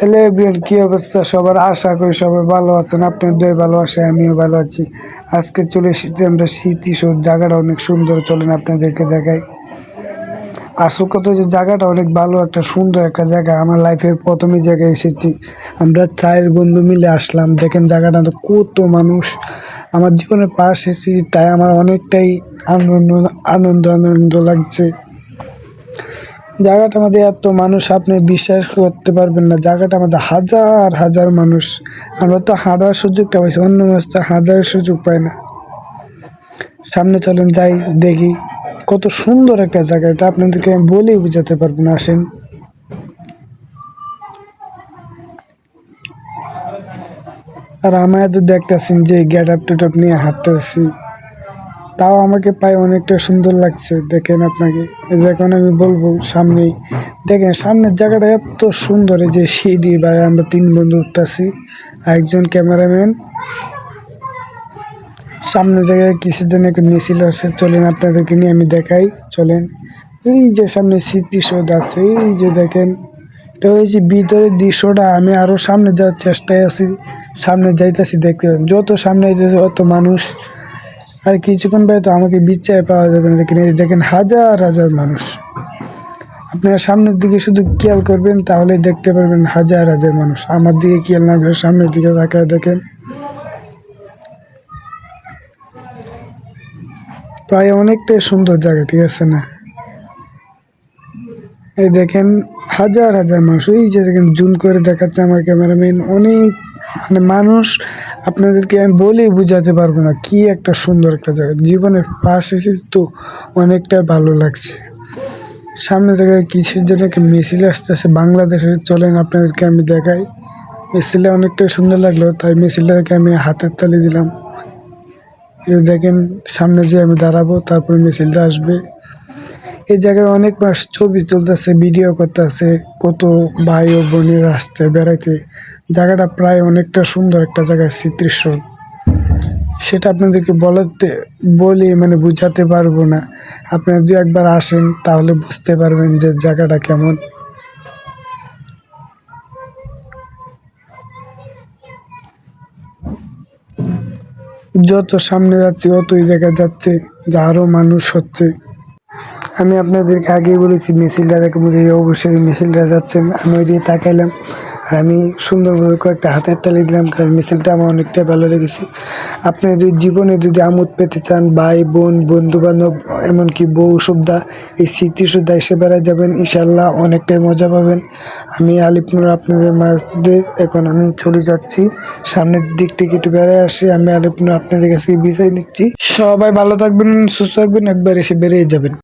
Hello everyone, কী অবস্থা? সবার আশা করি সবাই ভালো আছেন। আপনার দই ভালো আছে আমিও ভালো আছি। আজকে চলে এসেছি আমরা স্মৃতি সব জায়গাটা অনেক সুন্দর। চলেন আপনাদেরকে দেখাই। আসল কথা যে জায়গাটা অনেক ভালো, একটা সুন্দর একটা জায়গা। আমার লাইফের প্রথমে জায়গায় এসেছি। আমরা চায়ের বন্ধু মিলে আসলাম। দেখেন জায়গাটা তো কত মানুষ। আমার জীবনে পাশ এসেছি, তাই আমার অনেকটাই আনন্দ আনন্দ আনন্দ লাগছে। জায়গাটা আমাদের এত মানুষ, আপনি বিশ্বাস করতে পারবেন না। জায়গাটা আমাদের হাজার হাজার মানুষ। আমরা তো হাঁটার সুযোগটা পাইছি, অন্য মাছ তো হাজার সুযোগ পায় না। সামনে চলেন, যাই, দেখি। কত সুন্দর একটা জায়গা এটা, আপনাদেরকে আমি বলেই বোঝাতে পারব না, আসেন। আর আমায় তো দেখতেছেন যে গেট আপ টেট আপ নিয়ে হাঁটতেছি। তাও আমাকে পাই অনেকটা সুন্দর লাগছে, দেখেন আপনাকে। যে এখন আমি বলব সামনেই, দেখেন সামনের জায়গাটা এত সুন্দর, এই যে সিডি, ভাই, আমরা তিন বন্ধু উঠতেছি, একজন ক্যামেরাম্যান। সামনে জায়গায় কিসের জন্য একটা মিছিল আসছে চলেন আপনাদেরকে নিয়ে আমি দেখাই, চলেন। এই যে সামনে স্মৃতিসৌধ আছে, এই যে দেখেন এটা হয়েছে ভিতরের দৃশ্যটা আমি আরও সামনে যাওয়ার চেষ্টায় আছি, সামনে যাইতেছি দেখতে যত সামনে যাইতেছে, অত মানুষ আর কিছুক্ষণ তো আমাকে বিচ্ছায় পাওয়া যাবে না। দেখেন দেখেন, হাজার হাজার মানুষ। আপনারা সামনের দিকে শুধু খেয়াল করবেন তাহলে দেখতে পারবেন হাজার হাজার মানুষ। আমার দিকে খেয়াল না করে সামনের দিকে তাকায় দেখেন। প্রায় অনেকটাই সুন্দর জায়গা, ঠিক আছে না? এই দেখেন, হাজার হাজার মানুষ। এই যে দেখেন, জুম করে দেখাচ্ছে আমার ক্যামেরাম্যান। অনেক মানে মানুষ আপনাদেরকে আমি বলেই বোঝাতে পারব না কি একটা সুন্দর একটা জায়গা। জীবনের পাশ এসেছি তো অনেকটা ভালো লাগছে। সামনে থেকে কিসের জন্য একটা মিছিল আসতেছে বাংলাদেশের চলেন আপনাদেরকে আমি দেখাই। মিছিলটা অনেকটাই সুন্দর লাগল, তাই মিছিলটাকে আমি হাতের তালি দিলাম। দেখেন, সামনে যে আমি দাঁড়াবো, তারপরে মিছিলটা আসবে। এই জায়গায় অনেক মাস ছবি তুলতেছে, ভিডিও করতেছে, কত ভাই ও বোনের আসছে বেড়াইতে। জায়গাটা প্রায় অনেকটা সুন্দর একটা জায়গা স্মৃতিস্র সেটা আপনাদেরকে বলাতে, বলে মানে বুঝাতে পারব না। আপনারা যদি একবার আসেন, তাহলে বুঝতে পারবেন যে জায়গাটা কেমন। যত সামনে যাচ্ছে, অতই জায়গায় যাচ্ছে, যে আরও মানুষ হচ্ছে। আমি আপনাদেরকে আগেই বলেছি, মিছিলটা দেখে মধ্যে অবশ্যই মিছিলটা যাচ্ছেন আমি ওই দিকে তাকাইলাম, আর আমি সুন্দরভাবে কয়েকটা হাতের তালি দিলাম, কারণ মিছিলটা আমার অনেকটাই ভালো লেগেছে। আপনি যদি জীবনে যদি আমোদ পেতে চান, ভাই, বোন বন্ধু বান্ধব এমনকি বউ সুদ্ধা এই স্মৃতি সুদ্ধা এসে বেড়ায় যাবেন ইনশাল্লাহ অনেকটাই মজা পাবেন। আমি আলিপুর আপনাদের মাঝে এখন আমি চলে যাচ্ছি, সামনের দিক থেকে একটু বেড়ে আসি, আমি আলিপুর আপনাদের কাছে বিদায় নিচ্ছি। সবাই ভালো থাকবেন, সুস্থ থাকবেন, একবার এসে বেরিয়ে যাবেন।